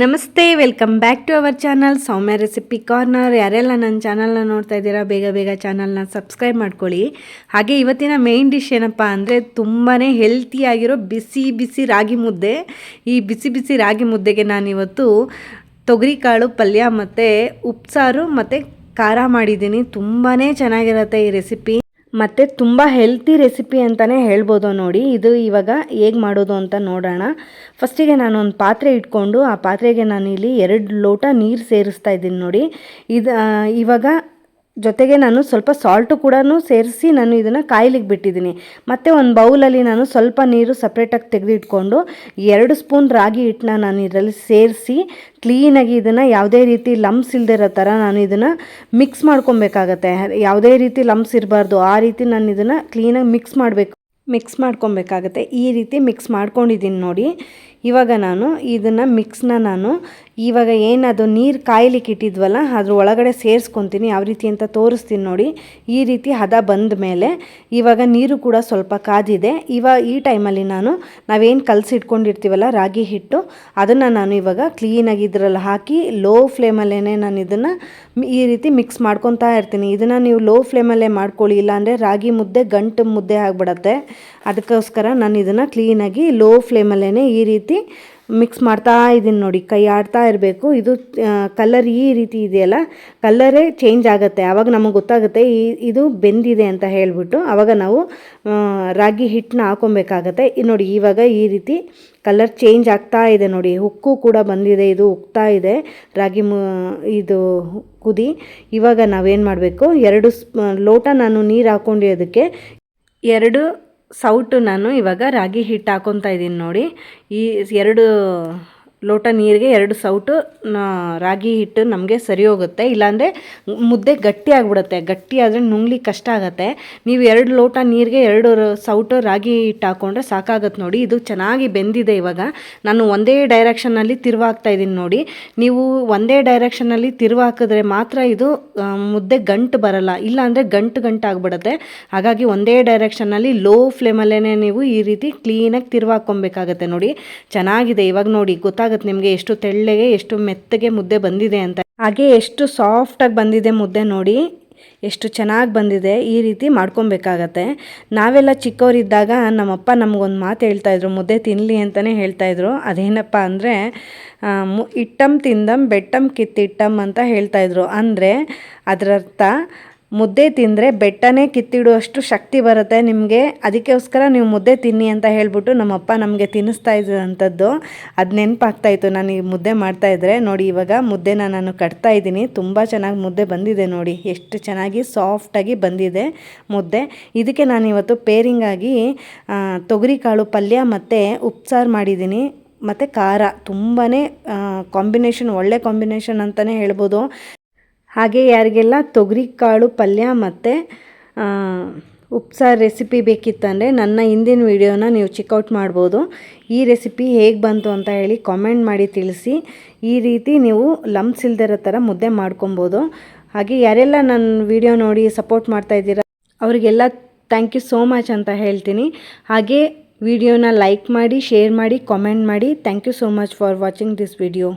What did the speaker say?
ನಮಸ್ತೆ welcome back to our channel Soumya recipe corner ಯಾರೆಲ್ಲ ನನ್ನ ಚಾನಲ್ನ ನೋಡ್ತಾ ಇದ್ದೀರಾ, ಬೇಗ ಬೇಗ ಚಾನಲ್ನ ಸಬ್ಸ್ಕ್ರೈಬ್ ಮಾಡ್ಕೊಳ್ಳಿ. ಹಾಗೆ ಇವತ್ತಿನ ಮೇಯ್ನ್ ಡಿಶ್ ಏನಪ್ಪ ಅಂದರೆ ತುಂಬಾ ಹೆಲ್ತಿಯಾಗಿರೋ ಬಿಸಿ ಬಿಸಿ ರಾಗಿ ಮುದ್ದೆ. ಈ ಬಿಸಿ ಬಿಸಿ ರಾಗಿ ಮುದ್ದೆಗೆ ನಾನಿವತ್ತು ತೊಗರಿಕಾಳು, ಪಲ್ಯ ಮತ್ತು ಉಪ್ಸಾರು ಮತ್ತು ಖಾರ ಮಾಡಿದ್ದೀನಿ. ತುಂಬಾ ಚೆನ್ನಾಗಿರುತ್ತೆ ಈ ರೆಸಿಪಿ ಮತ್ತು ತುಂಬ ಹೆಲ್ತಿ ರೆಸಿಪಿ ಅಂತಲೇ ಹೇಳ್ಬೋದು ನೋಡಿ. ಇದು ಇವಾಗ ಹೇಗೆ ಮಾಡೋದು ಅಂತ ನೋಡೋಣ. ಫಸ್ಟಿಗೆ ನಾನು ಒಂದು ಪಾತ್ರೆ ಇಟ್ಕೊಂಡು ಆ ಪಾತ್ರೆಗೆ ನಾನು ಇಲ್ಲಿ ಎರಡು ಲೋಟ ನೀರು ಸೇರಿಸ್ತಾ ಇದ್ದೀನಿ ನೋಡಿ. ಇದು ಇವಾಗ ಜೊತೆಗೆ ನಾನು ಸ್ವಲ್ಪ ಸಾಲ್ಟು ಕೂಡ ಸೇರಿಸಿ ನಾನು ಇದನ್ನು ಕಾಯ್ಲಿಕ್ಕೆ ಬಿಟ್ಟಿದ್ದೀನಿ. ಮತ್ತು ಒಂದು ಬೌಲಲ್ಲಿ ನಾನು ಸ್ವಲ್ಪ ನೀರು ಸಪ್ರೇಟಾಗಿ ತೆಗೆದಿಟ್ಕೊಂಡು ಎರಡು ಸ್ಪೂನ್ ರಾಗಿ ಹಿಟ್ಟನ್ನ ನಾನು ಇದರಲ್ಲಿ ಸೇರಿಸಿ ಕ್ಲೀನಾಗಿ ಇದನ್ನು ಯಾವುದೇ ರೀತಿ ಲಮ್ಸ್ ಇಲ್ಲದೆ ಥರ ನಾನು ಇದನ್ನು ಮಿಕ್ಸ್ ಮಾಡ್ಕೊಬೇಕಾಗತ್ತೆ. ಯಾವುದೇ ರೀತಿ ಲಮ್ಸ್ ಇರಬಾರ್ದು, ಆ ರೀತಿ ನಾನು ಇದನ್ನು ಕ್ಲೀನಾಗಿ ಮಿಕ್ಸ್ ಮಾಡಬೇಕು ಮಿಕ್ಸ್ ಮಾಡ್ಕೊಬೇಕಾಗತ್ತೆ. ಈ ರೀತಿ ಮಿಕ್ಸ್ ಮಾಡ್ಕೊಂಡಿದ್ದೀನಿ ನೋಡಿ. ಇವಾಗ ನಾನು ಇದನ್ನು ಮಿಕ್ಸ್ನ ನಾನು ಇವಾಗ ಏನದು ನೀರು ಕಾಯಲಿಕ್ಕೆ ಇಟ್ಟಿದ್ವಲ್ಲ, ಅದ್ರ ಒಳಗಡೆ ಸೇರಿಸ್ಕೊತೀನಿ, ಯಾವ ರೀತಿ ಅಂತ ತೋರಿಸ್ತೀನಿ ನೋಡಿ. ಈ ರೀತಿ ಹದ ಬಂದ ಮೇಲೆ ಇವಾಗ ನೀರು ಕೂಡ ಸ್ವಲ್ಪ ಕಾದಿದೆ. ಇವಾಗ ಈ ಟೈಮಲ್ಲಿ ನಾನು ನಾವೇನು ಕಲಸಿಟ್ಕೊಂಡಿರ್ತೀವಲ್ಲ, ರಾಗಿ ಹಿಟ್ಟು, ಅದನ್ನು ನಾನು ಇವಾಗ ಕ್ಲೀನಾಗಿ ಇದರಲ್ಲಿ ಹಾಕಿ ಲೋ ಫ್ಲೇಮಲ್ಲೇ ನಾನು ಇದನ್ನು ಈ ರೀತಿ ಮಿಕ್ಸ್ ಮಾಡ್ಕೊತಾ ಇರ್ತೀನಿ. ಇದನ್ನು ನೀವು ಲೋ ಫ್ಲೇಮಲ್ಲೇ ಮಾಡ್ಕೊಳ್ಳಿ, ಇಲ್ಲಾಂದರೆ ರಾಗಿ ಮುದ್ದೆ, ಗಂಟು ಮುದ್ದೆ ಆಗಿಬಿಡತ್ತೆ. ಅದಕ್ಕೋಸ್ಕರ ನಾನು ಇದನ್ನು ಕ್ಲೀನಾಗಿ ಲೋ ಫ್ಲೇಮಲ್ಲೇ ಈ ರೀತಿ ಮಿಕ್ಸ್ ಮಾಡ್ತಾ ಇದ್ದೀನಿ ನೋಡಿ, ಕೈ ಆಡ್ತಾ ಇರಬೇಕು. ಇದು ಕಲರ್ ಈ ರೀತಿ ಇದೆಯಲ್ಲ ಕಲ್ಲರೇ ಚೇಂಜ್ ಆಗುತ್ತೆ. ಆವಾಗ ನಮಗೆ ಗೊತ್ತಾಗುತ್ತೆ, ಈ, ಇದು ಬೆಂದಿದೆ ಅಂತ ಹೇಳಿಬಿಟ್ಟು ಆವಾಗ ನಾವು ರಾಗಿ ಹಿಟ್ಟನ್ನ ಹಾಕೊಬೇಕಾಗತ್ತೆ. ನೋಡಿ, ಇವಾಗ ಈ ರೀತಿ ಕಲರ್ ಚೇಂಜ್ ಆಗ್ತಾ ಇದೆ ನೋಡಿ. ಉಕ್ಕು ಕೂಡ ಬಂದಿದೆ, ಇದು ಉಕ್ತಾ ಇದೆ. ರಾಗಿ ಇದು ಕುದಿ. ಇವಾಗ ನಾವೇನು ಮಾಡಬೇಕು, ಎರಡು ಲೋಟ ನಾನು ನೀರು ಹಾಕ್ಕೊಂಡಿರೋದಕ್ಕೆ ಎರಡು ಸೌಟು ನಾನು ಇವಾಗ ರಾಗಿ ಹಿಟ್ಟು ಹಾಕೊತಾ ಇದ್ದೀನಿ ನೋಡಿ. ಈ ಎರಡು ಲೋಟ ನೀರಿಗೆ ಎರಡು ಸೌಟು ರಾಗಿ ಹಿಟ್ಟು ನಮಗೆ ಸರಿ ಹೋಗುತ್ತೆ ಇಲ್ಲಾಂದರೆ ಮುದ್ದೆ ಗಟ್ಟಿ ಆಗಿಬಿಡುತ್ತೆ. ಗಟ್ಟಿ ಆದರೆ ನುಂಗ್ಲಿ ಕಷ್ಟ ಆಗುತ್ತೆ. ನೀವು ಎರಡು ಲೋಟ ನೀರಿಗೆ ಎರಡು ಸೌಟು, ರಾಗಿ ಹಿಟ್ಟು ಹಾಕ್ಕೊಂಡ್ರೆ ಸಾಕಾಗತ್ತೆ ನೋಡಿ. ಇದು ಚೆನ್ನಾಗಿ ಬೆಂದಿದೆ ಇವಾಗ. ನಾನು ಒಂದೇ ಡೈರೆಕ್ಷನ್ನಲ್ಲಿ ತಿರುವು ಹಾಕ್ತಾ ಇದ್ದೀನಿ ನೋಡಿ. ನೀವು ಒಂದೇ ಡೈರೆಕ್ಷನ್ನಲ್ಲಿ ತಿರುವಾಕಿದ್ರೆ ಮಾತ್ರ ಇದು ಮುದ್ದೆ ಗಂಟು ಬರಲ್ಲ. ಇಲ್ಲಾಂದರೆ ಗಂಟು ಗಂಟು ಆಗಿಬಿಡುತ್ತೆ. ಹಾಗಾಗಿ ಒಂದೇ ಡೈರೆಕ್ಷನ್ನಲ್ಲಿ ಲೋ ಫ್ಲೇಮಲ್ಲೇ ನೀವು ಈ ರೀತಿ ಕ್ಲೀನಾಗಿ ತಿರುವು ಹಾಕ್ಕೊಬೇಕಾಗತ್ತೆ ನೋಡಿ. ಚೆನ್ನಾಗಿದೆ ಇವಾಗ ನೋಡಿ. ಗೊತ್ತಾಗುತ್ತೆ ನಿಮಗೆ ಎಷ್ಟು ತೆಳ್ಳಗೆ, ಎಷ್ಟು ಮೆತ್ತಗೆ ಮುದ್ದೆ ಬಂದಿದೆ ಅಂತ. ಹಾಗೆ ಎಷ್ಟು ಸಾಫ್ಟಾಗಿ ಬಂದಿದೆ ಮುದ್ದೆ ನೋಡಿ, ಎಷ್ಟು ಚೆನ್ನಾಗಿ ಬಂದಿದೆ ಈ ರೀತಿ ಮಾಡ್ಕೊಬೇಕಾಗತ್ತೆ. ನಾವೆಲ್ಲ ಚಿಕ್ಕವರಿದ್ದಾಗ ನಮ್ಮಪ್ಪ ನಮಗೊಂದು ಮಾತು ಹೇಳ್ತಾಯಿದ್ರು ಮುದ್ದೆ ತಿನ್ನಲಿ ಅಂತಲೇ ಹೇಳ್ತಾಯಿದ್ರು ಅದೇನಪ್ಪ ಅಂದರೆ ಮು ಇಟ್ಟಮ್ ತಿಂದಮ್ ಬೆಟ್ಟಂ ಕಿತ್ತಿಟ್ಟಮ್ ಅಂತ ಹೇಳ್ತಾಯಿದ್ರು ಅಂದರೆ, ಅದರರ್ಥ ಮುದ್ದೆ ತಿಂದರೆ ಬೆಟ್ಟನೇ ಕಿತ್ತಿಡುವಷ್ಟು ಶಕ್ತಿ ಬರುತ್ತೆ ನಿಮಗೆ. ಅದಕ್ಕೋಸ್ಕರ ನೀವು ಮುದ್ದೆ ತಿನ್ನಿ ಅಂತ ಹೇಳಿಬಿಟ್ಟು ನಮ್ಮಪ್ಪ ನಮಗೆ ತಿನ್ನಿಸ್ತಾ ಇದ್ದಂಥದ್ದು ಅದು ನೆನಪಾಗ್ತಾಯಿತ್ತು ನಾನು ಈ ಮುದ್ದೆ ಮಾಡ್ತಾಯಿದ್ರೆ ನೋಡಿ ಇವಾಗ ಮುದ್ದೆನ ನಾನು ಕಟ್ತಾ ಇದ್ದೀನಿ. ತುಂಬ ಚೆನ್ನಾಗಿ ಮುದ್ದೆ ಬಂದಿದೆ ನೋಡಿ. ಎಷ್ಟು ಚೆನ್ನಾಗಿ ಸಾಫ್ಟಾಗಿ ಬಂದಿದೆ ಮುದ್ದೆ. ಇದಕ್ಕೆ ನಾನು ಇವತ್ತು ಪೇರಿಂಗಾಗಿ ತೊಗರಿಕಾಳು ಪಲ್ಯ ಮತ್ತು ಉಪ್ಸಾರು ಮಾಡಿದ್ದೀನಿ. ಮತ್ತು ಖಾರ. ತುಂಬಾ ಕಾಂಬಿನೇಷನ್ ಒಳ್ಳೆ ಕಾಂಬಿನೇಷನ್ ಅಂತಲೇ ಹೇಳ್ಬೋದು. ಹಾಗೆ ಯಾರಿಗೆಲ್ಲ ತೊಗರಿ ಕಾಳು, ಪಲ್ಯ ಮತ್ತು ಉಪ್ಸಾರು ರೆಸಿಪಿ ಬೇಕಿತ್ತಂದರೆ ನನ್ನ ಹಿಂದಿನ ವಿಡಿಯೋನ ನೀವು ಚೆಕ್ಔಟ್ ಮಾಡ್ಬೋದು. ಈ ರೆಸಿಪಿ ಹೇಗೆ ಬಂತು ಅಂತ ಹೇಳಿ ಕಾಮೆಂಟ್ ಮಾಡಿ ತಿಳಿಸಿ. ಈ ರೀತಿ ನೀವು ಲಮ್ಸ್ ಇಲ್ದಿರೋ ಥರ ಮುದ್ದೆ ಮಾಡ್ಕೊಬೋದು. ಹಾಗೆ ಯಾರೆಲ್ಲ ನನ್ನ ವಿಡಿಯೋ ನೋಡಿ ಸಪೋರ್ಟ್ ಮಾಡ್ತಾ ಇದ್ದೀರಾ, ಅವರಿಗೆಲ್ಲ ಥ್ಯಾಂಕ್ ಯು ಸೋ ಮಚ್ ಅಂತ ಹೇಳ್ತೀನಿ. ಹಾಗೆ ವಿಡಿಯೋನ ಲೈಕ್ ಮಾಡಿ ಶೇರ್ ಮಾಡಿ ಕಾಮೆಂಟ್ ಮಾಡಿ. Thank you so much for watching this video